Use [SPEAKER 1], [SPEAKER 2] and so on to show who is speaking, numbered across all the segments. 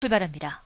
[SPEAKER 1] 출발합니다.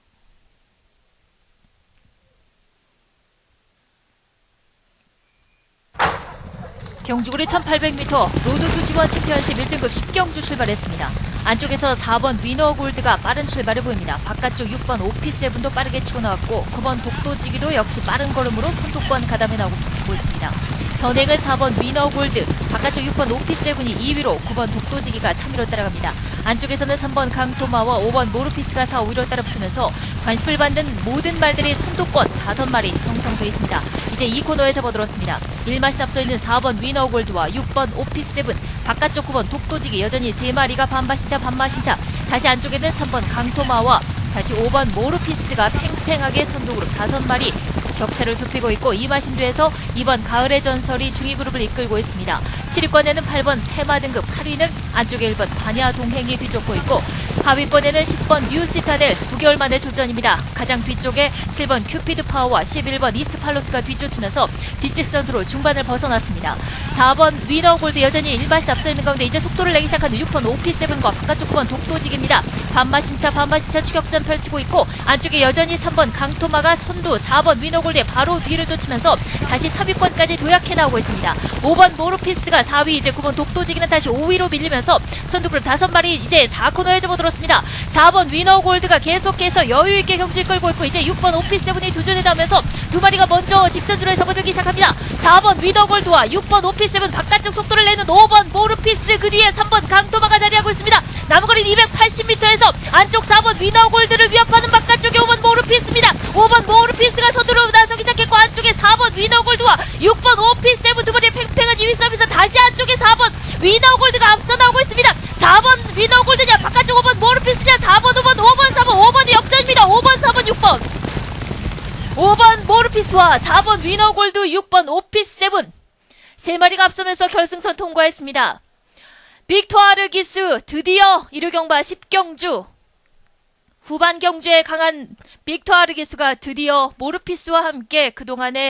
[SPEAKER 1] 경주구리 1800m 로드2 지원 챔피언십 1등급 10경주 출발했습니다. 안쪽에서 4번 위너 골드가 빠른 출발을 보입니다. 바깥쪽 6번 오피세븐도 빠르게 치고 나왔고 9번 독도지기도 역시 빠른 걸음으로 선두권 가담해 나오고 있습니다. 선행은 4번 위너 골드, 바깥쪽 6번 오피세븐이 2위로 9번 독도지기가 3위로 따라갑니다. 안쪽에서는 3번 강토마와 5번 모르피스가 4, 5위로 따라붙으면서 관심을 받는 모든 말들이 선두권 5마리 형성돼 있습니다. 이제 이 코너에 접어들었습니다. 1마신 앞서 있는 4번 위너 골드와 6번 오피세븐, 바깥쪽 9번 독도지기 여전히 3마리가 반바신차 반마신차, 다시 안쪽에는 3번 강토마와 다시 5번 모르피스가 팽팽하게 선두그룹 5마리 격차를 좁히고 있고 이마신도에서 2번 가을의 전설이 중위 그룹을 이끌고 있습니다. 7위권에는 8번 테마 등급, 8위는 안쪽에 1번 반야 동행이 뒤쫓고 있고 하위권에는 10번 뉴시타델 9개월 만에 조전입니다. 가장 뒤쪽에 7번 큐피드 파워와 11번 이스트 팔로스가 뒤쫓으면서 뒷직선으로 중반을 벗어났습니다. 4번 위너 골드 여전히 1마신 앞서 있는 가운데 이제 속도를 내기 시작하는 6번 오피7과 바깥쪽 9번 독도직입니다. 반마신차 반마신차 추격전 펼치고 있고 안쪽에 여전히 3번 강토마가 선두 4번 위너골드의 바로 뒤를 쫓으면서 다시 3위권까지 도약해 나오고 있습니다. 5번 모르피스가 4위 이제 9번 독도지기는 다시 5위로 밀리면서 선두그룹 5마리 이제 4코너에 접어들었습니다. 4번 위너골드가 계속해서 여유있게 경주 끌고 있고 이제 6번 오피스7이 두전에 닿으면서 두 마리가 먼저 직선주로에 접어들기 시작합니다. 4번 위너골드와 6번 오피스 7 바깥쪽 속도를 내는 5번 모르피스 그 뒤에 3번 강토마가 자리하고 있습니다. 남은 거리는 280m에서 안쪽 4번 위너골드를 위협하는 바깥쪽에 5번 모르피스입니다. 5번 모르피스가 서두로 나서기 시작했고 안쪽에 4번 위너골드와 6번 오피스7 두 마리의 팽팽한 2위 싸움에서 다시 안쪽에 4번 위너골드가 앞서 나오고 있습니다. 4번 위너골드냐 바깥쪽 5번 모르피스냐 4번 5번 5번 4번 5번이 역전입니다. 5번 4번 6번 5번 모르피스와 4번 위너골드 6번 오피스7 세 마리가 앞서면서 결승선 통과했습니다. 빅토아르 기스 드디어 1호 경바 10경주 후반 경주에 강한 빅토아르 기스가 드디어 모르피스와 함께 그동안의